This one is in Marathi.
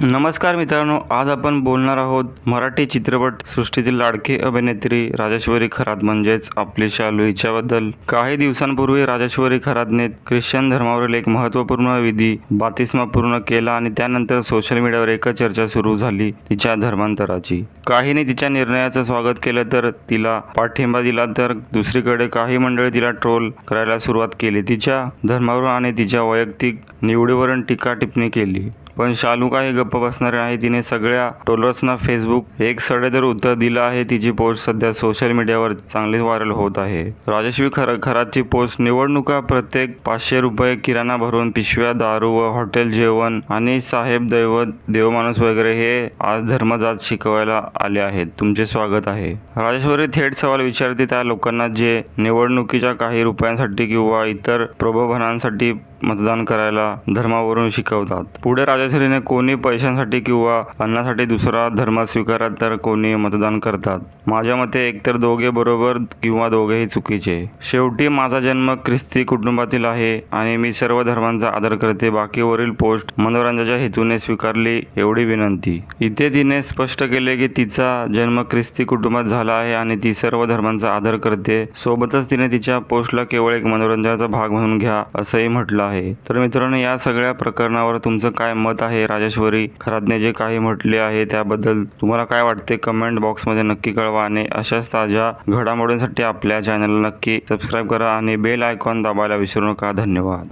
नमस्कार मित्रांनो आज आपण बोलणार आहोत मराठी चित्रपट सृष्टीतील लाडकी अभिनेत्री राजेश्वरी खरात म्हणजेच आपली शालू हिच्याबद्दल. काही दिवसांपूर्वी राजेश्वरी खरातने ख्रिश्चन धर्मावरील एक महत्त्वपूर्ण विधी बातिस्मा पूर्ण केला आणि त्यानंतर सोशल मीडियावर एकच चर्चा सुरू झाली तिच्या धर्मांतराची. काहींनी तिच्या निर्णयाचं स्वागत केलं तर तिला पाठिंबा दिला तर दुसरीकडे काही मंडळी तिला ट्रोल करायला सुरुवात केली तिच्या धर्मावरून आणि तिच्या वैयक्तिक निवडीवरून टीका टिप्पणी केली. पण शालुका हे गप्प बसणार नाही. तिने सगळ्या ट्रोलर्सना फेसबुक एक सडेदर उत्तर दिलं आहे. तिची पोस्ट सध्या सोशल मीडियावर चांगली व्हायरल होत आहे. राजश्री खर खरातची पोस्ट निवडणुका प्रत्येक पाचशे रुपये किराणा भरून पिशव्या दारू व हॉटेल जेवण आणि साहेब दैवत देवमाणूस वगैरे हे आज धर्मजात शिकवायला आले आहेत. तुमचे स्वागत आहे. राजेश्वरी थेट सवाल विचारते त्या लोकांना जे निवडणुकीच्या काही रुपयांसाठी किंवा इतर प्रबोधनांसाठी मतदान करायला धर्मावरून शिकवतात. पुढे राजश्रीने कोणी पैशांसाठी किंवा अन्नासाठी दुसरा धर्म स्वीकारत तर कोणी मतदान करतात. माझ्या मते एकतर दोघे बरोबर किंवा दोघेही चुकीचे. शेवटी माझा जन्म ख्रिस्ती कुटुंबातील आहे आणि मी सर्व धर्मांचा आदर करते. बाकीवरील पोस्ट मनोरंजनाच्या हेतूने स्वीकारली एवढी विनंती. इथे तिने स्पष्ट केले की तिचा जन्म ख्रिस्ती कुटुंबात झाला आहे आणि ती सर्व धर्मांचा आदर करते. सोबतच तिने तिच्या पोस्टला केवळ एक मनोरंजनाचा भाग म्हणून घ्या असंही म्हटलं आहे. तर मित्रांनो या सगळ्या प्रकरणावर तुमचं काय मत आहे? राजेश्वरी खरातने जे काही म्हटले आहे त्याबद्दल तुम्हाला काय वाटते? कमेंट बॉक्समध्ये नक्की कळवा आणि अशाच ताज्या घडामोडींसाठी आपल्या चॅनलला नक्की सबस्क्राईब करा आणि बेल आयकॉन दाबायला विसरू नका. धन्यवाद.